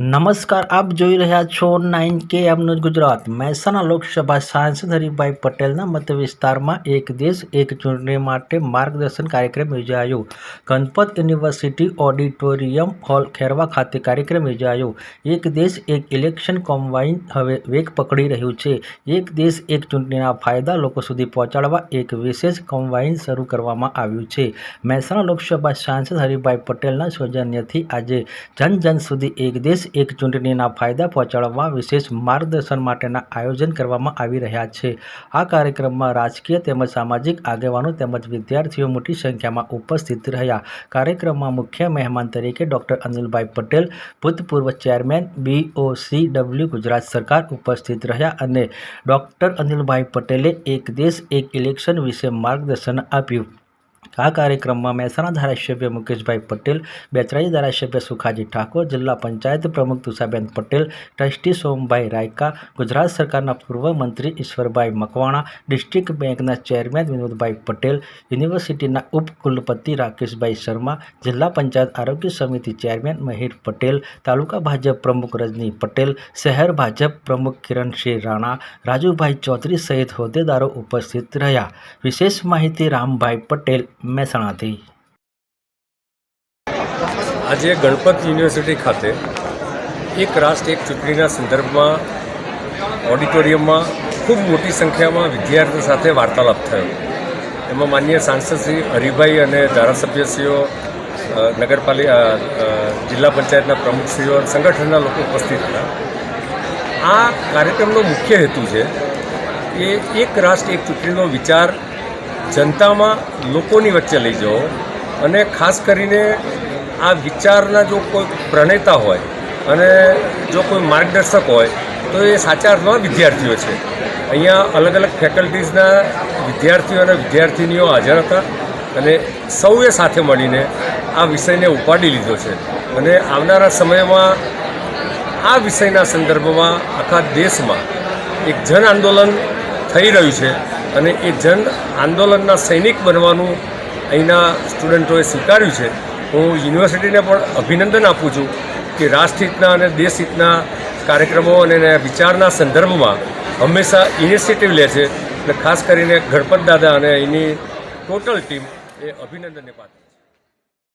નમસ્કાર, આપ જોઈ રહ્યા છો nine K M news Gujarat. Mehsana Lok Sabha સાંસદ હરિભાઈ પટેલના મત વિસ્તારમાં એક દેશ, એક ચૂંટણી માટે માર્ગદર્શન કાર્યક્રમ યોજાયો. Ganpat university auditorium hall, Kherva ખાતે કાર્યક્રમ યોજાયો. એક દેશ, એક ઇલેક્શન કોમ્બાઇન હવે વેગ પકડી રહ્યું છે. એક દેશ, એક ચૂંટણીના ફાયદા લોકો સુધી પહોંચાડવા એક વિશેષ કોમ્બાઇન શરૂ કરવામાં આવ્યું છે. મહેસાણા લોકસભા સાંસદ હરિભાઈ પટેલના સૌજન્યથી આજે જન જન સુધી એક દેશ એક ચૂંટણીના ફાયદા પહોંચાડવા વિશેષ માર્ગદર્શન માટેના આયોજન કરવામાં આવી રહ્યા છે. આ કાર્યક્રમમાં રાજકીય તેમજ સામાજિક આગેવાનો તેમજ વિદ્યાર્થીઓ મોટી સંખ્યામાં ઉપસ્થિત રહ્યા. કાર્યક્રમમાં મુખ્ય મહેમાન તરીકે ડૉક્ટર અનિલભાઈ પટેલ, ભૂતપૂર્વ ચેરમેન બીઓસી ડબલ્યુ ગુજરાત સરકાર ઉપસ્થિત રહ્યા અને ડૉક્ટર અનિલભાઈ પટેલે એક દેશ, એક ઇલેક્શન વિશે માર્ગદર્શન આપ્યું. આ કાર્યક્રમમાં મહેસાણા ધારાસભ્ય મુકેશભાઈ પટેલ, બેચરાજી ધારાસભ્ય સુખાજી ઠાકોર, જિલ્લા પંચાયત પ્રમુખ તુષાબેન પટેલ, ટ્રસ્ટી સોમભાઈ રાયકા, ગુજરાત સરકારના પૂર્વ મંત્રી ઈશ્વરભાઈ મકવાણા, ડિસ્ટ્રિક્ટ બેંકના ચેરમેન વિનોદભાઈ પટેલ, યુનિવર્સિટીના ઉપકુલપતિ રાકેશભાઈ શર્મા, જિલ્લા પંચાયત આરોગ્ય સમિતિ ચેરમેન મહિર પટેલ, તાલુકા ભાજપ પ્રમુખ રજની પટેલ, શહેર ભાજપ પ્રમુખ કિરણસિંહ રાણા, રાજુભાઈ ચૌધરી સહિત હોદ્દેદારો ઉપસ્થિત રહ્યા. વિશેષ માહિતી રામભાઈ પટેલ મહેસાણાથી. આજે ગણપત યુનિવર્સિટી ખાતે એક રાષ્ટ્ર, એક ચૂંટણીના સંદર્ભમાં ઓડિટોરિયમમાં ખૂબ મોટી સંખ્યામાં વિદ્યાર્થીઓ સાથે વાર્તાલાપ થયો. એમાં માન્ય સાંસદ શ્રી હરિભાઈ અને ધારાસભ્યશ્રીઓ નગરપાલિકા જિલ્લા પંચાયતના પ્રમુખશ્રીઓ સંગઠનના લોકો ઉપસ્થિત હતા. આ કાર્યક્રમનો મુખ્ય હેતુ છે કે એક રાષ્ટ્ર, એક ચૂંટણીનો વિચાર જનતામાં લોકોની વચ્ચે લઈ જવો અને ખાસ કરીને આ વિચારના જો કોઈ પ્રણેતા હોય અને જો કોઈ માર્ગદર્શક હોય, તો એ સાચા અર્થમાં વિદ્યાર્થીઓ છે. અહીંયા અલગ અલગ ફેકલ્ટીઝના વિદ્યાર્થીઓ અને વિદ્યાર્થિનીઓ હાજર હતા અને સૌએ સાથે મળીને આ વિષયને ઉપાડી લીધો છે. અને આવનારા સમયમાં આ વિષયના સંદર્ભમાં આખા દેશમાં એક જન આંદોલન થઈ રહ્યું છે. અને એ જન આંદોલનના સૈનિક બનવાનું અહીંના સ્ટુડન્ટોએ સ્વીકાર્યું છે. હું યુનિવર્સિટીને પણ અભિનંદન આપું છું કે રાષ્ટ્રહિતના અને દેશહિતના કાર્યક્રમો અને વિચારના સંદર્ભમાં હંમેશા ઇનિશિયેટિવ લે છે અને ખાસ કરીને ગણપત દાદા અને એની ટોટલ ટીમ એ અભિનંદનને પાત્ર